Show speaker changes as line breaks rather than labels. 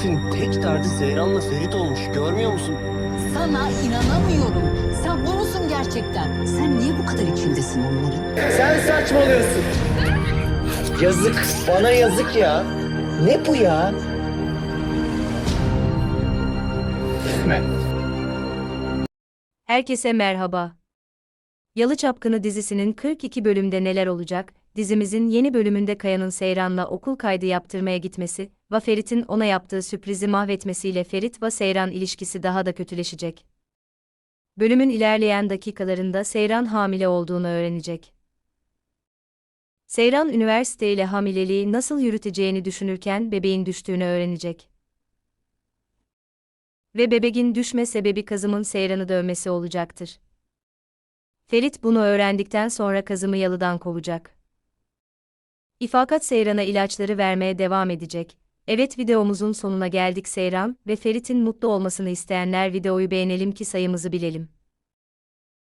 herifin tek derdi Seyran'la Ferit olmuş. Görmüyor musun?
Sana inanamıyorum. Sen bu musun gerçekten? Sen niye bu kadar içindesin onların?
Sen saçmalıyorsun. Yazık. Bana yazık ya. Ne bu ya?
Herkese merhaba. Yalı Çapkını dizisinin 42 bölümde neler olacak? Dizimizin yeni bölümünde Kaya'nın Seyran'la okul kaydı yaptırmaya gitmesi ve Ferit'in ona yaptığı sürprizi mahvetmesiyle Ferit ve Seyran ilişkisi daha da kötüleşecek. Bölümün ilerleyen dakikalarında Seyran hamile olduğunu öğrenecek. Seyran üniversite ile hamileliği nasıl yürüteceğini düşünürken bebeğin düştüğünü öğrenecek. Ve bebeğin düşme sebebi kızımın Seyran'ı dövmesi olacaktır. Ferit bunu öğrendikten sonra kızımı yalıdan kovacak. İfakat Seyran'a ilaçları vermeye devam edecek. Evet videomuzun sonuna geldik Seyran ve Ferit'in mutlu olmasını isteyenler videoyu beğenelim ki sayımızı bilelim.